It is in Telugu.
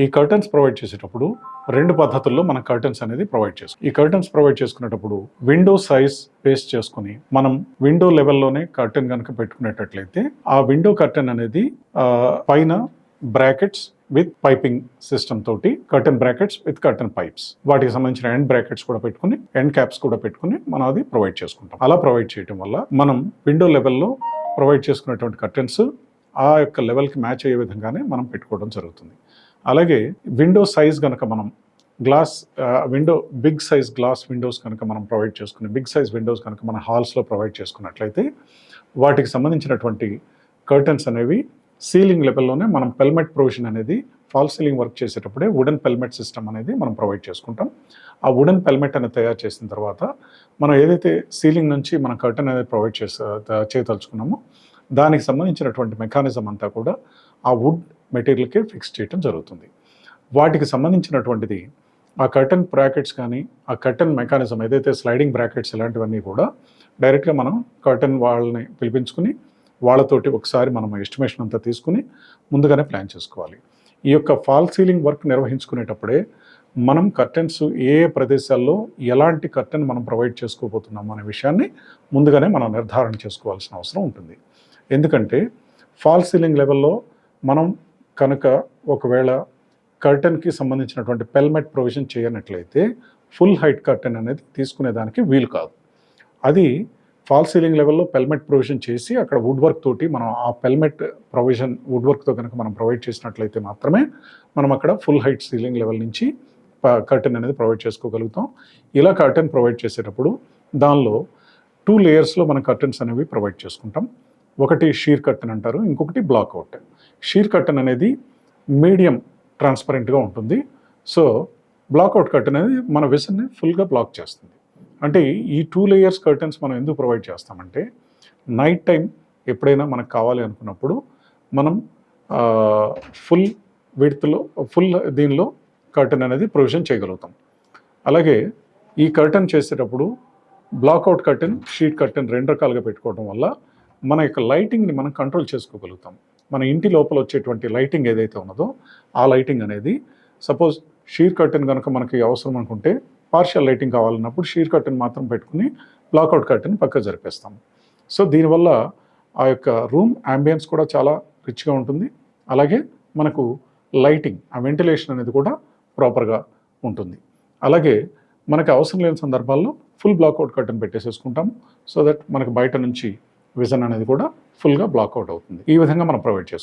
ఈ కర్టన్స్ ప్రొవైడ్ చేసేటప్పుడు రెండు పద్ధతుల్లో మనం కర్టన్స్ అనేది ప్రొవైడ్ చేస్తాం ఈ కర్టన్స్ ప్రొవైడ్ చేసుకునేటప్పుడు విండో సైజ్ పేస్ట్ చేసుకుని మనం విండో లెవెల్లోనే కర్టన్ కనుక పెట్టుకునేటట్లయితే ఆ విండో కర్టన్ అనేది పైన బ్రాకెట్స్ విత్ పైపింగ్ సిస్టమ్ తోటి curtain brackets with curtain pipes వాటికి సంబంధించిన ఎండ్ బ్రాకెట్స్ కూడా పెట్టుకుని ఎండ్ క్యాప్స్ కూడా పెట్టుకుని మనం అది ప్రొవైడ్ చేసుకుంటాం. అలా ప్రొవైడ్ చేయడం వల్ల మనం విండో లెవెల్లో ప్రొవైడ్ చేసుకునేటువంటి కర్టన్స్ ఆ యొక్క లెవెల్కి మ్యాచ్ అయ్యే విధంగానే మనం పెట్టుకోవడం జరుగుతుంది. అలాగే విండో సైజ్ కనుక మనం glass window big size glass windows కనుక మనం ప్రొవైడ్ చేసుకుని బిగ్ సైజ్ విండోస్ కనుక మన హాల్స్లో ప్రొవైడ్ చేసుకున్నట్లయితే వాటికి సంబంధించినటువంటి కర్టన్స్ అనేవి సీలింగ్ లెవెల్లోనే మనం పెల్మెట్ ప్రొవిజన్ అనేది ఫాల్ సీలింగ్ వర్క్ చేసేటప్పుడే వుడెన్ పెల్మెట్ సిస్టమ్ అనేది మనం ప్రొవైడ్ చేసుకుంటాం. ఆ వుడెన్ పెల్మెట్ అనేది తయారు చేసిన తర్వాత మనం ఏదైతే సీలింగ్ నుంచి మనం కర్టన్ అనేది ప్రొవైడ్ చేసే చేయదలుచుకున్నామో దానికి సంబంధించినటువంటి మెకానిజం అంతా కూడా ఆ వుడ్ మెటీరియల్కి ఫిక్స్ చేయటం జరుగుతుంది. వాటికి సంబంధించినటువంటిది ఆ కర్టన్ బ్రాకెట్స్ కానీ ఆ కర్టన్ మెకానిజం ఏదైతే స్లైడింగ్ బ్రాకెట్స్ ఇలాంటివన్నీ కూడా డైరెక్ట్గా మనం కర్టన్ వాళ్ళని పిలిపించుకుని వాళ్ళతోటి ఒకసారి మనం ఎస్టిమేషన్ అంతా తీసుకుని ముందుగానే ప్లాన్ చేసుకోవాలి. ఈ యొక్క ఫాల్ సీలింగ్ వర్క్ నిర్వహించుకునేటప్పుడే మనం కర్టన్స్ ఏ ఏ ప్రదేశాల్లో ఎలాంటి కర్టన్ మనం ప్రొవైడ్ చేసుకోబోతున్నాం అనే విషయాన్ని ముందుగానే మనం నిర్ధారణ చేసుకోవాల్సిన అవసరం ఉంటుంది. ఎందుకంటే ఫాల్ సీలింగ్ లెవెల్లో మనం కనుక ఒకవేళ కర్టన్కి సంబంధించినటువంటి పెల్మెట్ ప్రొవిజన్ చేయనట్లయితే ఫుల్ హైట్ కర్టన్ అనేది తీసుకునేదానికి వీలు కాదు. అది ఫాల్ సీలింగ్ లెవెల్లో పెల్మెట్ ప్రొవిజన్ చేసి అక్కడ వుడ్ వర్క్ తోటి మనం ఆ పెల్మెట్ ప్రొవిజన్ వుడ్ వర్క్తో కనుక మనం ప్రొవైడ్ చేసినట్లయితే మాత్రమే మనం అక్కడ ఫుల్ హైట్ సీలింగ్ లెవెల్ నుంచి కర్టెన్ అనేది ప్రొవైడ్ చేసుకోగలుగుతాం. ఇలా కర్టెన్ ప్రొవైడ్ చేసేటప్పుడు దానిలో టూ లేయర్స్లో మనం కర్టెన్స్ అనేవి ప్రొవైడ్ చేసుకుంటాం. ఒకటి షీర్ కర్టన్ అంటారు ఇంకొకటి బ్లాక్అవుట్ షీర్ కర్టన్ అనేది మీడియం ట్రాన్స్పరెంట్గా ఉంటుంది. సో బ్లాక్అవుట్ కర్టన్ అనేది మన విజన్ని ఫుల్గా బ్లాక్ చేస్తుంది. అంటే ఈ టూ లేయర్స్ కర్టన్స్ మనం ఎందుకు ప్రొవైడ్ చేస్తామంటే నైట్ టైం ఎప్పుడైనా మనకు కావాలి అనుకున్నప్పుడు మనం ఫుల్ విడ్త్లో ఫుల్ దీనిలో కర్టన్ అనేది ప్రొవిజన్ చేయగలుగుతాం. అలాగే ఈ కర్టన్ చేసేటప్పుడు బ్లాక్అవుట్ కర్టన్ షీట్ కర్టన్ రెండు రకాలుగా పెట్టుకోవడం వల్ల మన యొక్క లైటింగ్ని మనం కంట్రోల్ చేసుకోగలుగుతాం. మన ఇంటి లోపల వచ్చేటువంటి లైటింగ్ ఏదైతే ఉన్నదో ఆ లైటింగ్ అనేది సపోజ్ షీర్ కర్టెన్ కనుక మనకి అవసరం అనుకుంటే పార్షియల్ లైటింగ్ కావాలన్నప్పుడు షీర్ కర్టెన్ మాత్రం పెట్టుకుని బ్లాక్అవుట్ కర్టెన్ పక్క జరిపేస్తాం. సో దీనివల్ల ఆ యొక్క రూమ్ అంబియన్స్ కూడా చాలా రిచ్గా ఉంటుంది. అలాగే మనకు లైటింగ్ ఆ వెంటిలేషన్ అనేది కూడా ప్రాపర్గా ఉంటుంది. అలాగే మనకి అవసరం లేని సందర్భాల్లో ఫుల్ బ్లాక్అవుట్ కర్టెన్ పెట్టేసేసుకుంటాం. సో దట్ మనకు బయట నుంచి విజన్ అనేది కూడా ఫుల్గా బ్లాక్అవుట్ అవుతుంది. ఈ విధంగా మనం ప్రొవైడ్ చేసుకుంటాం